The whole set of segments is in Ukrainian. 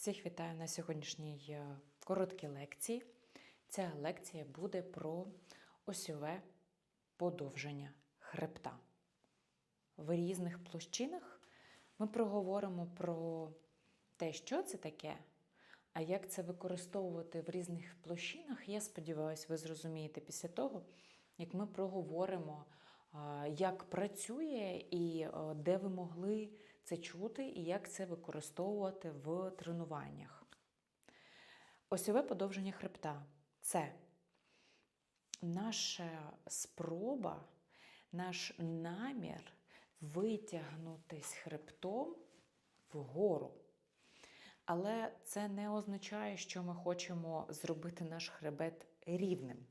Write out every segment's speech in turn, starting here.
Всіх вітаю на сьогоднішній е, короткій лекції. Ця лекція буде про осьове подовження хребта. В різних площинах ми проговоримо про те, що це таке, а як це використовувати в різних площинах, я сподіваюся, ви зрозумієте після того, як ми проговоримо, як працює і де ви могли це чути, і як це використовувати в тренуваннях. Осьове подовження хребта це наша спроба, наш намір витягнутись хребтом вгору. Але це не означає, що ми хочемо зробити наш хребет рівним.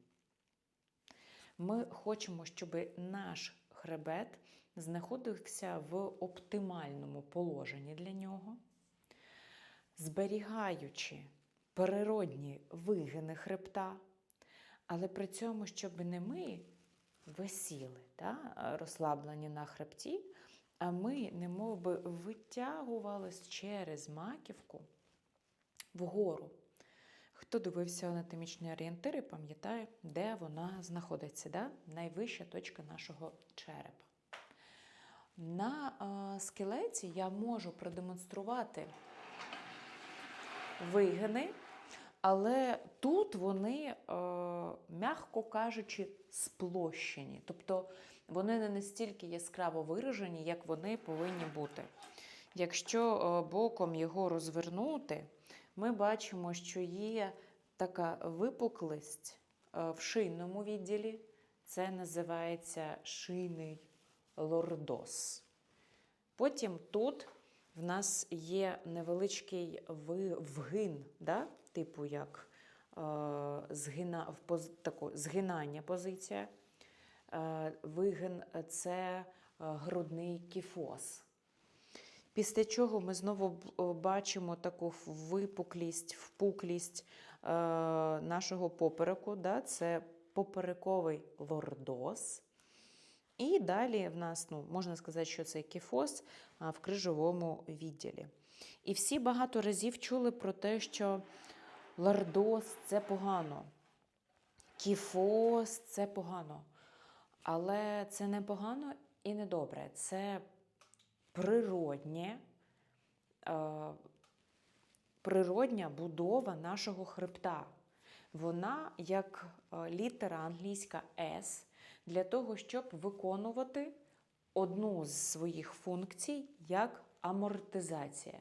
Ми хочемо, щоб наш хребет знаходився в оптимальному положенні для нього, зберігаючи природні вигини хребта, але при цьому, щоб не ми висіли, да, розслаблені на хребті, а ми немов би витягувались через маківку вгору. Хто дивився анатомічні орієнтири, пам'ятає, де вона знаходиться, да? найвища точка нашого черепа. На скелеті я можу продемонструвати вигини, але тут вони, м'яко кажучи, сплощені. Тобто вони не настільки яскраво виражені, як вони повинні бути. Якщо боком його розвернути, ми бачимо, що є така випуклість в шийному відділі. Це називається шийний лордоз. Потім тут в нас є невеличкий вгин, да? типу як е, згина, в поз, таку, згинання позиція. Е, вигин це е, грудний кіфоз. Після чого ми знову бачимо таку випуклість, впуклість е, нашого попереку. Да? Це поперековий лордоз. І далі в нас, ну, можна сказати, що це кіфоз в крижовому відділі. І всі багато разів чули про те, що лордоз це погано, кіфоз це погано. Але це не погано і не добре. Це природнє, природня будова нашого хребта. Вона як літера англійська S для того, щоб виконувати одну з своїх функцій як амортизація.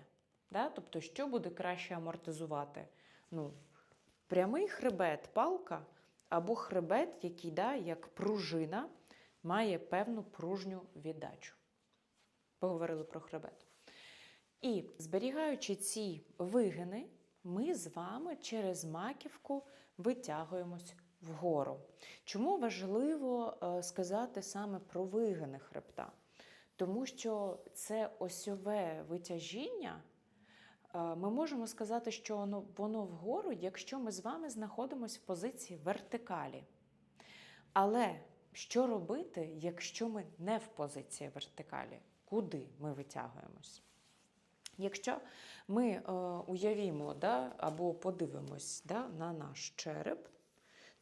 Да? Тобто, що буде краще амортизувати? Ну, прямий хребет, палка або хребет, який да, як пружина має певну пружню віддачу. Поговорили про хребет. І зберігаючи ці вигини, ми з вами через маківку витягуємось вгору. Чому важливо е, сказати саме про вигини хребта? Тому що це осьове витяжіння. е, Ми можемо сказати, що воно, вгору, якщо ми з вами знаходимося в позиції вертикалі. Але що робити, якщо ми не в позиції вертикалі? Куди ми витягуємось? Якщо ми е, уявімо да, або подивимось да, на наш череп,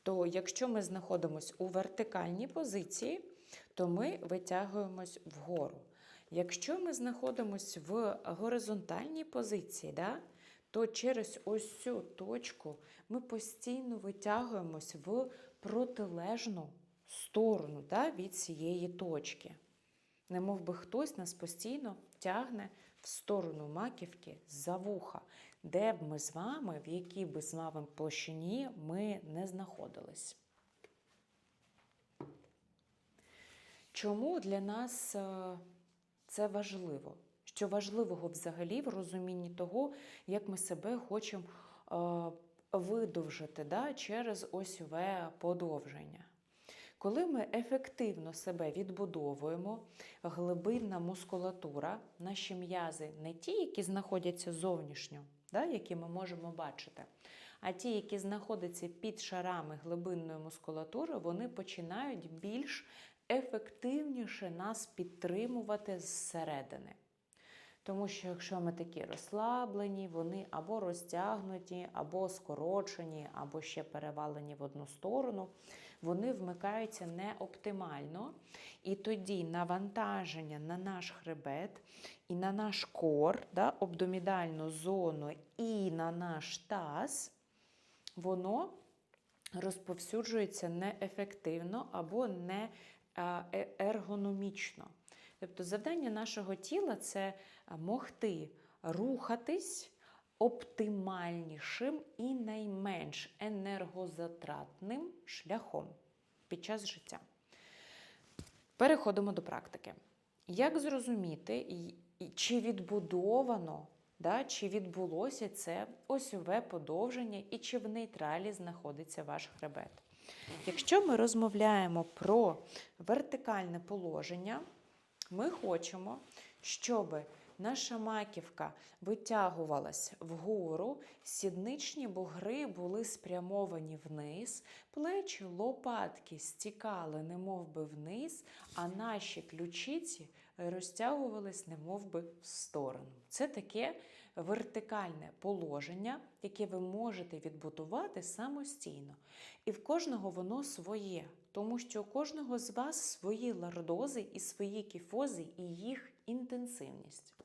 то якщо ми знаходимося у вертикальній позиції, то ми витягуємось вгору. Якщо ми знаходимося в горизонтальній позиції, да, то через ось цю точку ми постійно витягуємось в протилежну сторону да, від цієї точки. Немов би хтось нас постійно тягне в сторону маківки за вуха, де б ми з вами, в якій би з вами площині ми не знаходились. Чому для нас е, це важливо? Що важливого взагалі в розумінні того, як ми себе хочемо е, видовжити да, через осьове подовження? Коли ми ефективно себе відбудовуємо, глибинна мускулатура, наші м'язи не ті, які знаходяться зовнішньо, да, які ми можемо бачити, а ті, які знаходяться під шарами глибинної мускулатури, вони починають більш ефективніше нас підтримувати зсередини. Тому що якщо ми такі розслаблені, вони або розтягнуті, або скорочені, або ще перевалені в одну сторону, вони вмикаються не оптимально. І тоді навантаження на наш хребет і на наш кор, да, абдомінальну зону і на наш таз, воно розповсюджується неефективно або не е- ергономічно. Тобто завдання нашого тіла це могти рухатись оптимальнішим і найменш енергозатратним шляхом під час життя. Переходимо до практики. Як зрозуміти, чи відбудовано, да, чи відбулося це осьове подовження, і чи в нейтралі знаходиться ваш хребет? Якщо ми розмовляємо про вертикальне положення, ми хочемо, щоб наша маківка витягувалась вгору, сідничні бугри були спрямовані вниз, плечі, лопатки стікали немов би вниз, а наші ключиці розтягувались немов би в сторону. Це таке вертикальне положення, яке ви можете відбудувати самостійно. І в кожного воно своє, тому що у кожного з вас свої лордози і свої кіфози, і їх інтенсивність.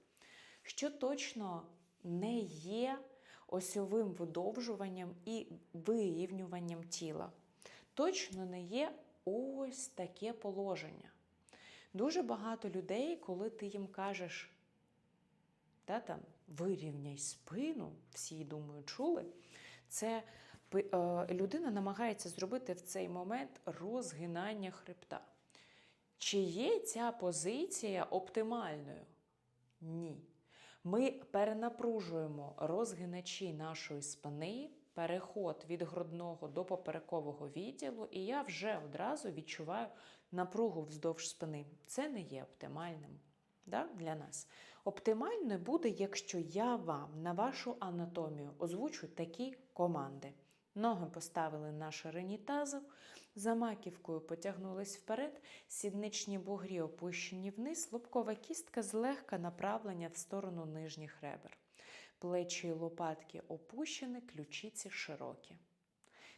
Що точно не є осьовим видовжуванням і вирівнюванням тіла. Точно не є ось таке положення. Дуже багато людей, коли ти їм кажеш, та, там, вирівняй спину, всі, думаю, чули, це е, людина намагається зробити в цей момент розгинання хребта. Чи є ця позиція оптимальною? Ні. Ми перенапружуємо розгиначі нашої спини, переход від грудного до поперекового відділу, і я вже одразу відчуваю напругу вздовж спини. Це не є оптимальним да, для нас. Оптимально буде, якщо я вам на вашу анатомію озвучу такі команди. Ноги поставили на ширині тазу, за маківкою потягнулись вперед, сідничні бугрі опущені вниз, лобкова кістка злегка направлення в сторону нижніх ребер. Плечі і лопатки опущені, ключиці широкі.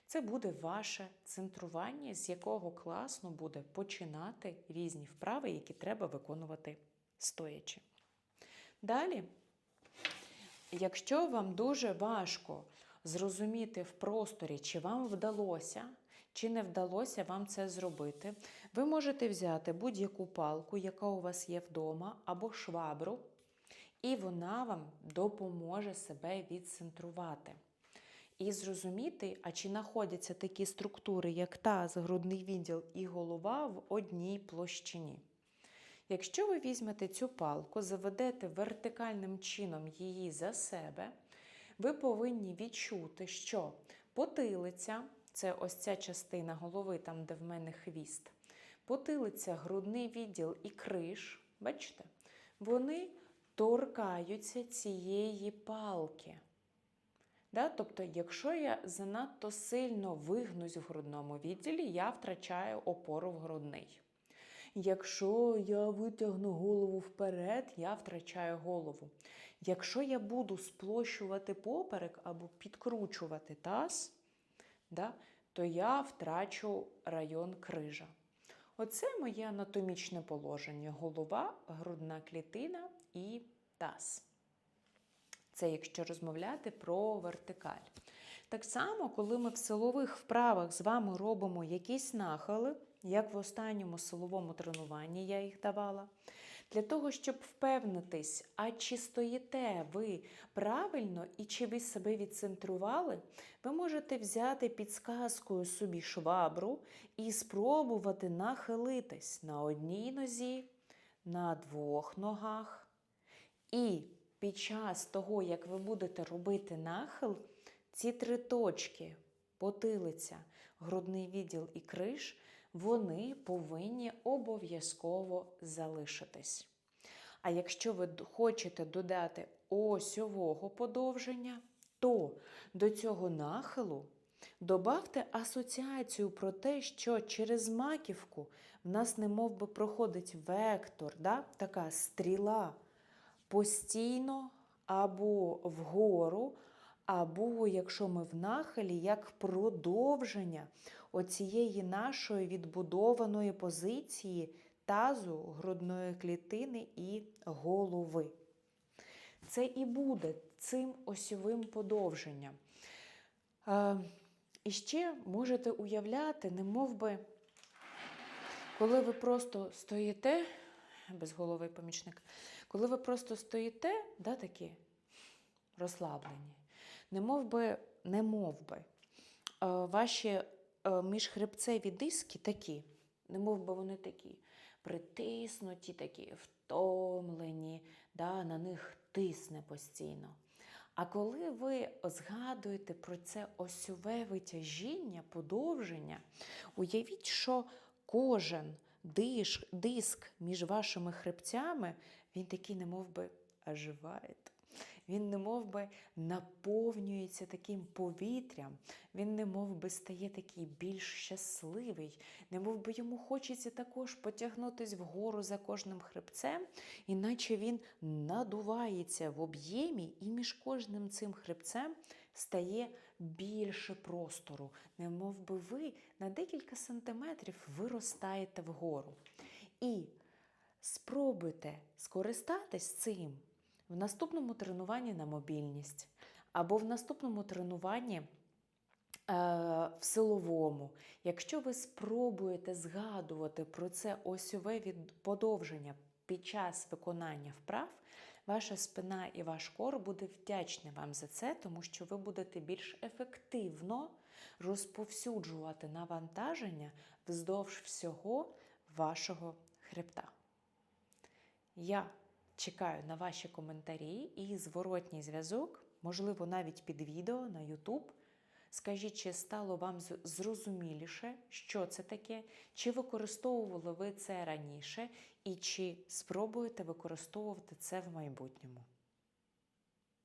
Це буде ваше центрування, з якого класно буде починати різні вправи, які треба виконувати стоячи. Далі, якщо вам дуже важко зрозуміти в просторі, чи вам вдалося, чи не вдалося вам це зробити, ви можете взяти будь-яку палку, яка у вас є вдома, або швабру, і вона вам допоможе себе відцентрувати. І зрозуміти, а чи знаходяться такі структури, як таз, грудний відділ і голова в одній площині. Якщо ви візьмете цю палку, заведете вертикальним чином її за себе, ви повинні відчути, що потилиця це ось ця частина голови, там, де в мене хвіст, потилиця, грудний відділ і криш, бачите, вони торкаються цієї палки. Да? Тобто, якщо я занадто сильно вигнусь в грудному відділі, я втрачаю опору в грудний. Якщо я витягну голову вперед, я втрачаю голову. Якщо я буду сплощувати поперек або підкручувати таз, да, то я втрачу район крижа. Оце моє анатомічне положення: голова, грудна клітина і таз. Це якщо розмовляти про вертикаль. Так само, коли ми в силових вправах з вами робимо якісь нахили, як в останньому силовому тренуванні я їх давала, для того, щоб впевнитись, а чи стоїте ви правильно і чи ви себе відцентрували, ви можете взяти підсказкою собі швабру і спробувати нахилитись на одній нозі, на двох ногах. І під час того, як ви будете робити нахил, ці три точки потилиця, грудний відділ і криш, вони повинні обов'язково залишитись. А якщо ви хочете додати осьового подовження, то до цього нахилу добавте асоціацію про те, що через маківку в нас немов би проходить вектор, да? така стріла постійно або вгору, або якщо ми в нахилі, як продовження оцієї нашої відбудованої позиції тазу, грудної клітини і голови. Це і буде цим осьовим подовженням. Е, і ще можете уявляти, не мов би, коли ви просто стоїте, безголовий помічник, коли ви просто стоїте, да, такі розслаблені, не мов би, не мов би, е, ваші е, міжхребцеві диски такі, не мов би вони такі, притиснуті, такі, втомлені, да, на них тисне постійно. А коли ви згадуєте про це осьове витяжіння, подовження, уявіть, що кожен диск між вашими хребцями, він такий, не мов би, оживає. Він не би наповнюється таким повітрям, він не би стає такий більш щасливий, не би йому хочеться також потягнутись вгору за кожним хребцем, іначе він надувається в об'ємі, і між кожним цим хребцем стає більше простору, не би ви на декілька сантиметрів виростаєте вгору. І спробуйте скористатись цим в наступному тренуванні на мобільність або в наступному тренуванні е, в силовому. Якщо ви спробуєте згадувати про це осьове від- подовження під час виконання вправ, ваша спина і ваш кор буде вдячні вам за це, тому що ви будете більш ефективно розповсюджувати навантаження вздовж всього вашого хребта. Я чекаю на ваші коментарі і зворотній зв'язок, можливо, навіть під відео на YouTube. Скажіть, чи стало вам зрозуміліше, що це таке, чи використовували ви це раніше, і чи спробуєте використовувати це в майбутньому.